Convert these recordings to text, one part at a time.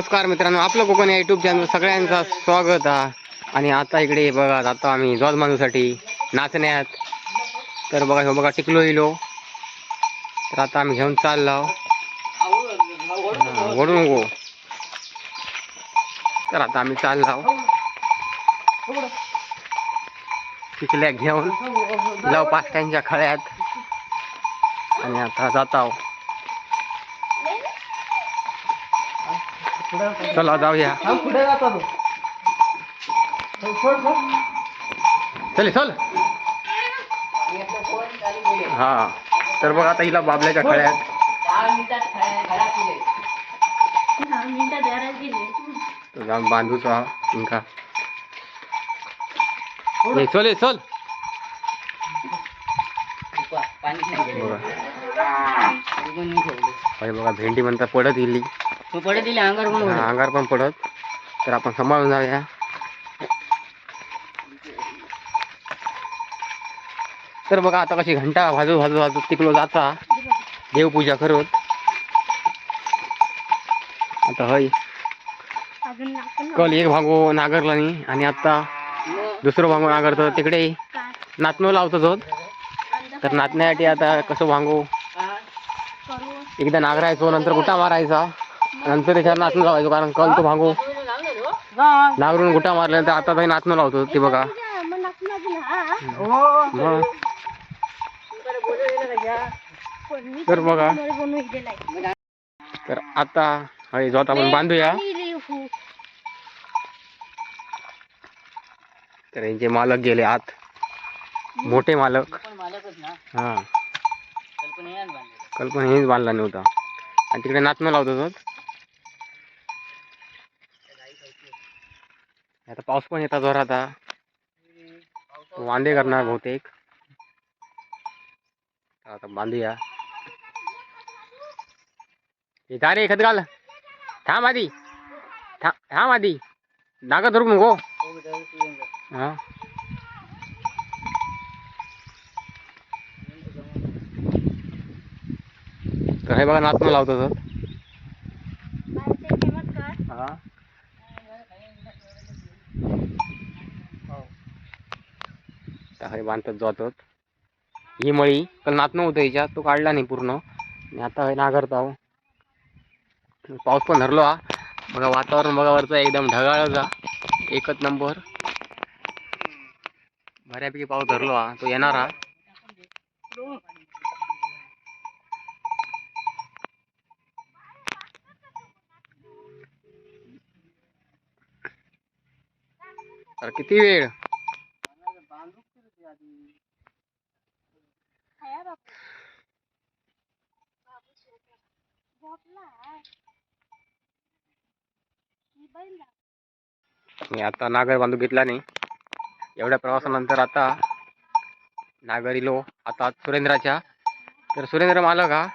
नमस्कार मित्रांनो आपलं कोकण या युट्यूब चॅनल सगळ्यांचं स्वागत आहे आणि आता इकडे बघा जातो आम्ही जॉज माणूसाठी नाचण्यात तर बघा हो बघा टिकलो इलो. तर आता आम्ही घेऊन चाललो. हा, ओढू नको. तर आता आम्ही चाललो. टिकल्या घेऊन लाव पाचट्यांच्या खळ्यात. आणि आता जात आहो चला जाऊया. चल चल हा तर बघ आता हिला बाबल्याच्या खळ्यात. तर जाऊन बांधूचा इंका. ए, चल चल. बघा. भेंडी म्हणता पडत गेली पडत दिले अंगार पण अंगार पण पडत? तर आपण सांभाळून जाऊया. तर बघा आता कशी घंटा भाजू भाजू भाजू तिकडं जाता. देवपूजा करत. आता हय. कल एक भांगो नागरलानी आणि आता दुसरं भांगो नागरतो तिकडे. नातनो लावतो तो तर नाचण्यासाठी आता कसं भांगो? एकदा नागरायचो नंतर गुटा मारायचा? नंतर त्याच्यावर नाचणं लावायचो कारण कल तो भांगो नागरून गुटा मारल्यानंतर आता काही नाचणं लावतो ते बघा. मग? तर बघा. तर आता हय जोत आपण बांधूया. तर यांचे मालक गेले आत. मोठे मालक. मालकच ना. हा. कल्पना हेच बांधला नव्हता. आणि तिकडे नाचणं लावतो तो. आता पाऊस पण येतात जोरात आता. वांदे करणार बहुतेक. आता बांधूया. जा रे खत घाल. थांब आधी. था- थांब आधी. नागा धरू नको. हा. तर हे बघा नाचणं लावतो तर हा. आता हे बांधतात जातात. ही मळी काल नात होतं हिच्या तो काढला नाही पूर्ण. आणि आता हे नागरतो आहो पाऊस पण धरलो हा. बघा वातावरण बघा वरचं एकदम ढगाळ जा एकच नंबर. बऱ्यापैकी पाऊस धरलो हा. तो येणार हा. किती वेळ? मी आता नागर बांधू घेतला नाही. एवढ्या प्रवासानंतर आता नागर इलो आता सुरेंद्राच्या. तर सुरेंद्र मालक हा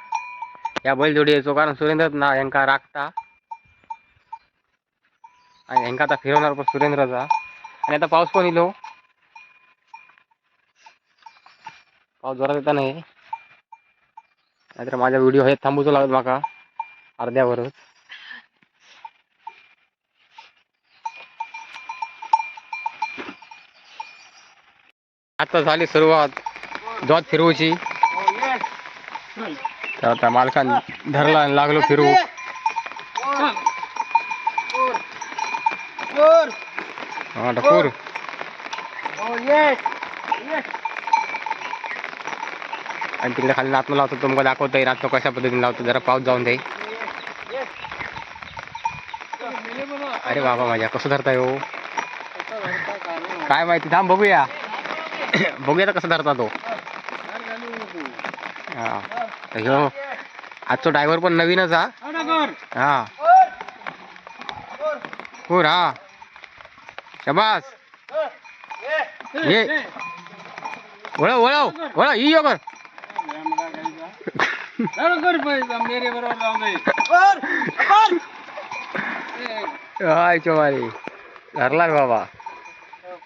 या बैलजोडी यायचो कारण सुरेंद्र ना यांका राखता. आणि यांका आता फिरवणार पण सुरेंद्रचा. आणि आता पाऊस पण इलो. पाऊस जोरात येता नाही. नाहीतर माझा व्हिडिओ हे थांबूचो लागत माका. अर्ध्यावरच. आता झाली सुरुवात. जोत फिरवूची. तर आता मालकान धरला आणि लागलो फिरवू. हा टपूर आणि तिकडे खाली नाचणं लावतो तुम्हाला दाखवतोय नाचणं कशा पद्धतीने लावतो जरा पाऊस जाऊन दे. अरे बाबा माझ्या कसं धरताय हो. काय माहिती थांब बघूया. बघूया तर कसं धरता तो? हा. ह्यो आजचा ड्रायव्हर पण नवीनच हा. हा. होर हा? शबास. ये. वळव वळव वळव ही यो कर. मेरे बरोबर हाय चोमारी. धरला बाबा.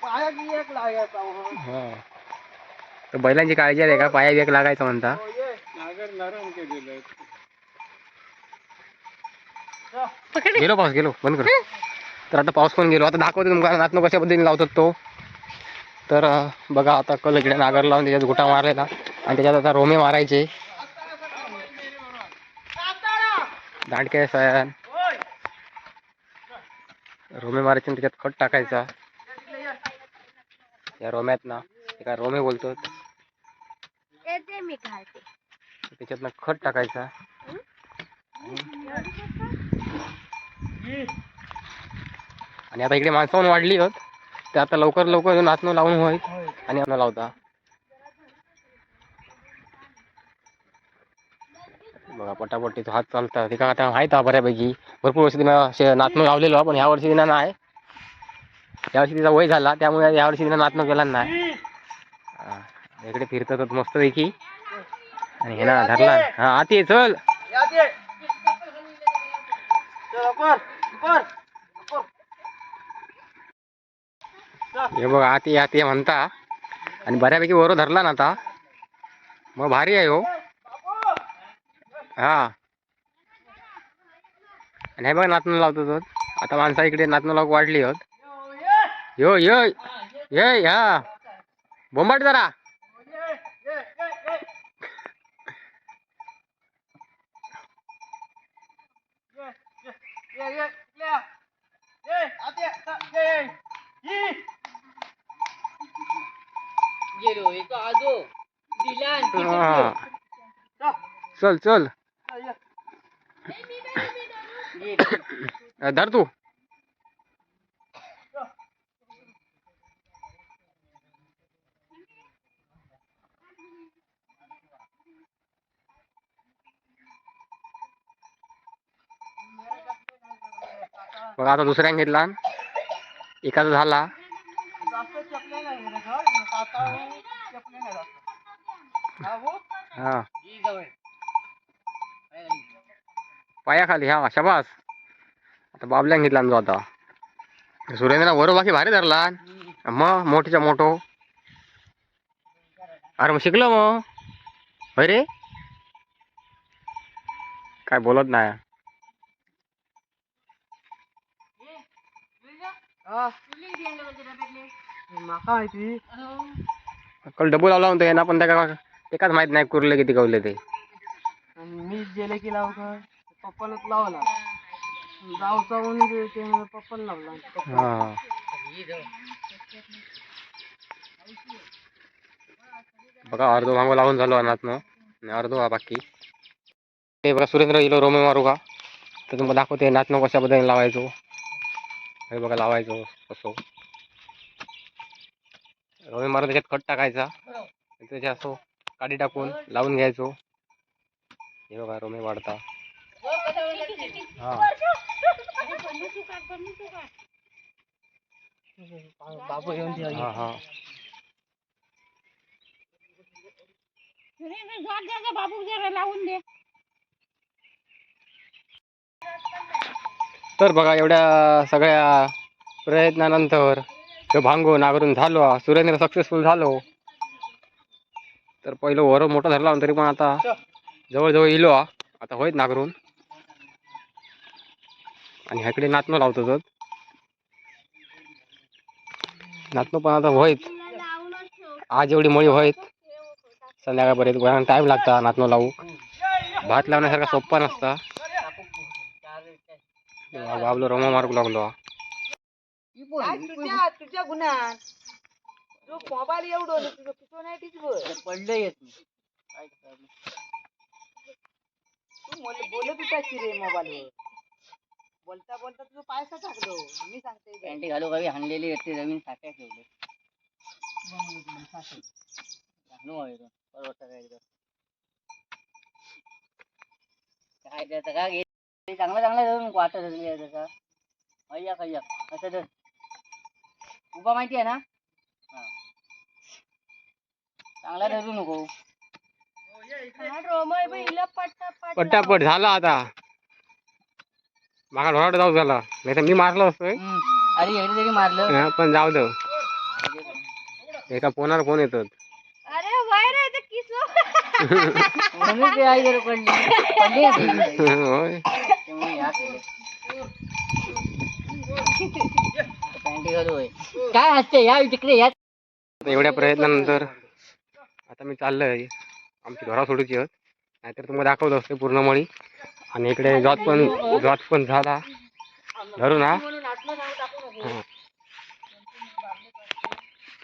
पाया की एक लागायचा हा. तर बैलांची काळजी आहे का? पाया बिया लागायचं म्हणता. नागर नरम केलेलं गेलो पाऊस गेलो. बंद कर. तर आता पाऊस पण गेलो. आता दाखवते तुमका नातनो कशा पद्धतीने लावतात तो. तर अं, बघा आता कल इकडे नागर लावून त्याच्यात गोटा मारलेला. आणि त्याच्यात आता रोमे मारायचे. दांडके सयान रोमे मारायचे आणि त्याच्यात खत टाकायचा. या रोम्यात ना ते काय रोमे बोलतो. त्याच्यातनं खत टाकायचा. आणि आता इकडे माणसं वाढली होत ते आता लवकर लवकर नाचणं लावून होईल आणि अन्न लावता. बघा पटापट्टी तो हात चालता ते का आता आहेत हा बऱ्यापैकी. भरपूर वर्ष तिनं नाचणं लावलेलो पण ह्या वर्षी तिनं नाही. या वर्षी तिचा वय झाला त्यामुळे या वर्षी तिनं नाचणं केला नाही. इकडे फिरतात होत मस्त पैकी आणि हे ना धरला. हा आती ये, चल. हे बघ आती आती म्हणता. आणि बऱ्यापैकी वर धरला ना आता. मग भारी आहे हो. हा. आणि हे बघ नातनं लावतो आता माणसा इकडे नातनं लावक वाढली होत यो यो ये हा बोंबाट जरा ये, ये, ये. ये, ये, ये, ये. ये. चल. चल ये. धर तू बघ आता दुसऱ्या घेतला. एकाचा झाला. हा, पायाखाली हा शबास. आता बाबल्यान घेतला ना तो आता. सुरेंद्र वर बाकी भारी धरला. मग मोठीच्या मोठो. अरे मग शिकलो मग. अरे रे? काय बोलत नाही हा. माका माहिती? कल डबल लावला म्हणतो यांना पण त्या का एकाच माहीत नाही कुरले किती कवले ते. आणि मी गेले की लावतो. पप्पालाच लावला. जाऊचा म्हणून ते पप्पाला लावला. पप्पा हा. बघा अर्धो भांगो लावून झालो अनाथनं. आणि अर्धो हा बाकी. ते बघा सुरेंद्र गेलो रोमे मारू का? तर तुम्हाला दाखवते नाचणं कशा पद्धतीने लावायचो. हे बघा लावायचो कसो रोमे मारून त्याच्यात खत टाकायचा. त्याच्या असो काडी टाकून लावून घ्यायचो. हे बघा रोमे वाढता हा बाबू येऊन हा हा. बाबू जरा लावून दे. तर बघा एवढ्या सगळ्या प्रयत्नानंतर तो भांगो नागरून झालो. सुरेंद्र सक्सेसफुल झालो. तर पहिलं वर मोठा धरला तरी पण आता जवळजवळ इलो. आता होईत नागरून. आणि ह्याकडे नातनं लावतो तर नातनो पण आता होईत. आज एवढी मळी होईत. संध्याकाळपर्यंत टाईम लागता नातनं लावू भात लावण्यासारखा सोप्पा नसता. बाबलो रोमा मारूक लागलो. तुझ्या तुझ्या गुन्ह्यात तू मोबाईल एवढं तुझं किती नाही तिची पडलं येत तू. मला बोलत होता की रे मोबाईल बोलता बोलता तुझं पायसा टाकलो मी सांगते पॅन्टी घालू गावी हाणलेली येते जमीन साठ्या ठेवले. घालू हवे तो परवडतं काय एकदम काय त्याचं घे चांगलं चांगलं धरून वाटत त्याचा अय्या कय्या असं धर उभा माहिती आहे ना? हा. चांगला धरू नको. पट्टापट झाला आता. मागा ढोराट जाऊ झाला. नाही तर मी मारलो असतोय. अरे एवढी तरी मारलं. हा, पण जाऊ दे. एका फोनावर फोन येतात अरे ते किसलो म्हणून ते आई जरा पडली. पडली ना ती. होय. काय असते या तिकडे या एवढ्या प्रयत्नानंतर आता मी चाललोय. आमची घरा सोडूची आहोत. नाहीतर तुम्हाला दाखवत असते पूर्ण मळी आणि इकडे जॉत पण जॉत पण झाला. धरून हा. हा.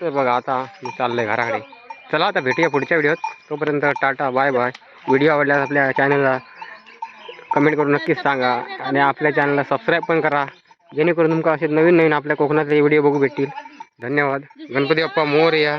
तर बघा आता मी चाललोय घराकडे. चला आता भेटूया पुढच्या व्हिडिओत. तोपर्यंत टाटा बाय बाय. व्हिडिओ आवडल्यास आपल्या चॅनलला कमेंट करून नक्कीच सांगा आणि आपल्या चॅनलला सबस्क्राईब पण करा. जेणेकरून तुमका असे नवीन नवीन आपल्या कोकणातले व्हिडिओ बघू भेटतील. धन्यवाद. गणपती बाप्पा मोर या